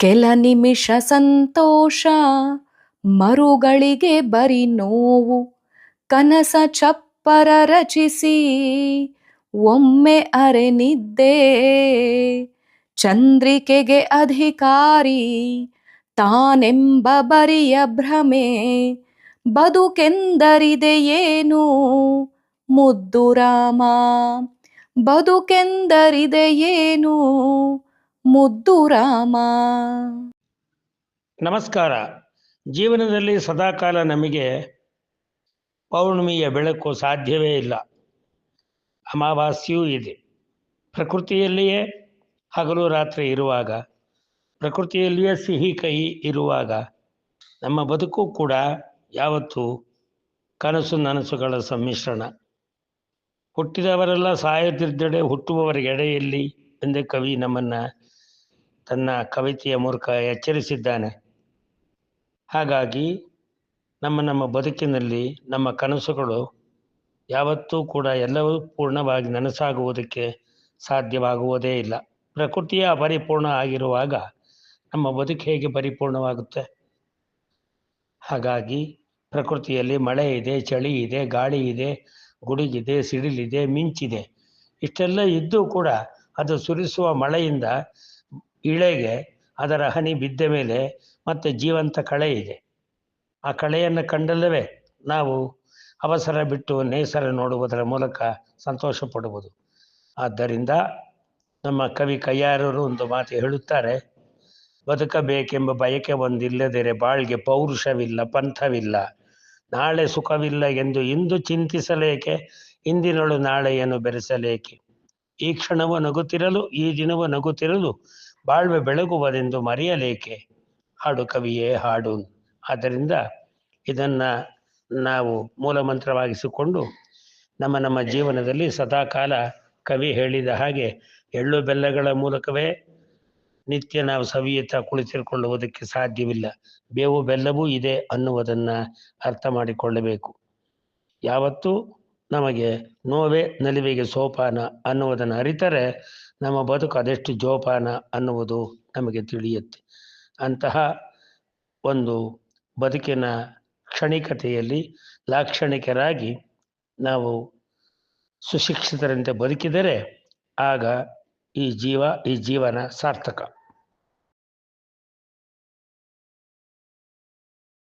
ಕೆಲ ನಿಮಿಷ ಸಂತೋಷ, ಮರುಗಳಿಗೆ ಬರಿ ನೋವು, ಕನಸ ಚಪ್ಪರ ರಚಿಸಿ, ಒಮ್ಮೆ ಅರೆನಿದ್ದೆ ಚಂದ್ರಿಕೆಗೆ ಅಧಿಕಾರಿ, ತಾನೆಂಬ ಬರಿಯ ಭ್ರಮೆ, ಬದುಕೆಂದರಿದೆ ಏನು, ಮುದ್ದು ರಾಮ, ಬದುಕೆಂದರಿದೆ ಏನು ಮುದ್ದು ರಾಮ. ನಮಸ್ಕಾರ. ಜೀವನದಲ್ಲಿ ಸದಾಕಾಲ ನಮಗೆ ಪೌರ್ಣಿಮೆಯ ಬೆಳಕು ಸಾಧ್ಯವೇ ಇಲ್ಲ. ಅಮಾವಾಸ್ಯೆಯೂ ಇದೆ. ಪ್ರಕೃತಿಯಲ್ಲಿಯೇ ಹಗಲು ರಾತ್ರಿ ಇರುವಾಗ, ಪ್ರಕೃತಿಯಲ್ಲಿಯೇ ಸಿಹಿ ಕಹಿ ಇರುವಾಗ, ನಮ್ಮ ಬದುಕು ಕೂಡ ಯಾವತ್ತೂ ಕನಸು ನನಸುಗಳ ಸಮ್ಮಿಶ್ರಣ. ಹುಟ್ಟಿದವರೆಲ್ಲ ಸಾಯದಿದ್ದೆಡೆ ಹುಟ್ಟುವವರ ಎಡೆಯಲ್ಲಿ ಎಂದೇ ಕವಿ ನಮ್ಮನ್ನು ತನ್ನ ಕವಿತೆಯ ಮೂಲಕ ಎಚ್ಚರಿಸಿದ್ದಾನೆ. ಹಾಗಾಗಿ ನಮ್ಮ ನಮ್ಮ ಬದುಕಿನಲ್ಲಿ ನಮ್ಮ ಕನಸುಗಳು ಯಾವತ್ತೂ ಕೂಡ ಎಲ್ಲವೂ ಪೂರ್ಣವಾಗಿ ನನಸಾಗುವುದಕ್ಕೆ ಸಾಧ್ಯವಾಗುವುದೇ ಇಲ್ಲ. ಪ್ರಕೃತಿಯ ಪರಿಪೂರ್ಣ ಆಗಿರುವಾಗ ನಮ್ಮ ಬದುಕು ಹೇಗೆ ಪರಿಪೂರ್ಣವಾಗುತ್ತೆ? ಹಾಗಾಗಿ ಪ್ರಕೃತಿಯಲ್ಲಿ ಮಳೆ ಇದೆ, ಚಳಿ ಇದೆ, ಗಾಳಿ ಇದೆ, ಗುಡುಗಿದೆ, ಸಿಡಿಲಿದೆ, ಮಿಂಚಿದೆ, ಇಷ್ಟೆಲ್ಲ ಇದ್ದೂ ಕೂಡ ಅದು ಸುರಿಸುವ ಮಳೆಯಿಂದ ಇಳೆಗೆ ಅದರ ಹನಿ ಬಿದ್ದ ಮೇಲೆ ಮತ್ತೆ ಜೀವಂತ ಕಳೆ ಇದೆ. ಆ ಕಳೆಯನ್ನು ಕಂಡಲ್ಲವೇ? ನಾವು ಅವಸರ ಬಿಟ್ಟು ನೇಸರ ನೋಡುವುದರ ಮೂಲಕ ಸಂತೋಷ ಪಡುವುದು ಆದ್ದರಿಂದ ನಮ್ಮ ಕವಿ ಕಯ್ಯಾರರು ಒಂದು ಮಾತು ಹೇಳುತ್ತಾರೆ, ಬದುಕಬೇಕೆಂಬ ಬಯಕೆ ಒಂದಿಲ್ಲದಿರೆ ಬಾಳ್ಗೆ ಪೌರುಷವಿಲ್ಲ, ಪಂಥವಿಲ್ಲ. ನಾಳೆ ಸುಖವಿಲ್ಲ ಎಂದು ಇಂದು ಚಿಂತಿಸಲೇಕೆ? ಇಂದಿನಳು ನಾಳೆಯನ್ನು ಬೆರೆಸಲೇಕೆ? ಈ ಕ್ಷಣವ ನಗುತ್ತಿರಲು, ಈ ದಿನವ ನಗುತ್ತಿರಲು ಬಾಳ್ವೆ ಬೆಳಗುವುದೆಂದು ಮರೆಯಲೇಕೆ? ಹಾಡು ಕವಿಯೇ ಹಾಡು. ಆದ್ದರಿಂದ ಇದನ್ನು ನಾವು ಮೂಲಮಂತ್ರವಾಗಿಸಿಕೊಂಡು ನಮ್ಮ ನಮ್ಮ ಜೀವನದಲ್ಲಿ ಸದಾಕಾಲ ಕವಿ ಹೇಳಿದ ಹಾಗೆ ಎಳ್ಳು ಬೆಲ್ಲಗಳ ಮೂಲಕವೇ ನಿತ್ಯ ನಾವು ಸವಿಯುತ್ತಾ ಕುಳಿತಿರಿಕೊಳ್ಳುವುದಕ್ಕೆ ಸಾಧ್ಯವಿಲ್ಲ. ಬೇವು ಬೆಲ್ಲವೂ ಇದೆ ಅನ್ನುವುದನ್ನು ಅರ್ಥ ಮಾಡಿಕೊಳ್ಳಬೇಕು. ಯಾವತ್ತೂ ನಮಗೆ ನೋವೇ ನಲಿವಿಗೆ ಸೋಪಾನ ಅನ್ನುವುದನ್ನು ಅರಿತರೆ ನಮ್ಮ ಬದುಕು ಅದೆಷ್ಟು ಜೋಪಾನ ಅನ್ನುವುದು ನಮಗೆ ತಿಳಿಯುತ್ತೆ. ಅಂತಹ ಒಂದು ಬದುಕಿನ ಕ್ಷಣಿಕತೆಯಲ್ಲಿ ಲಾಕ್ಷಣಿಕರಾಗಿ ನಾವು ಸುಶಿಕ್ಷಿತರಂತೆ ಬದುಕಿದರೆ ಆಗ ಈ ಜೀವ, ಈ ಜೀವನ ಸಾರ್ಥಕ.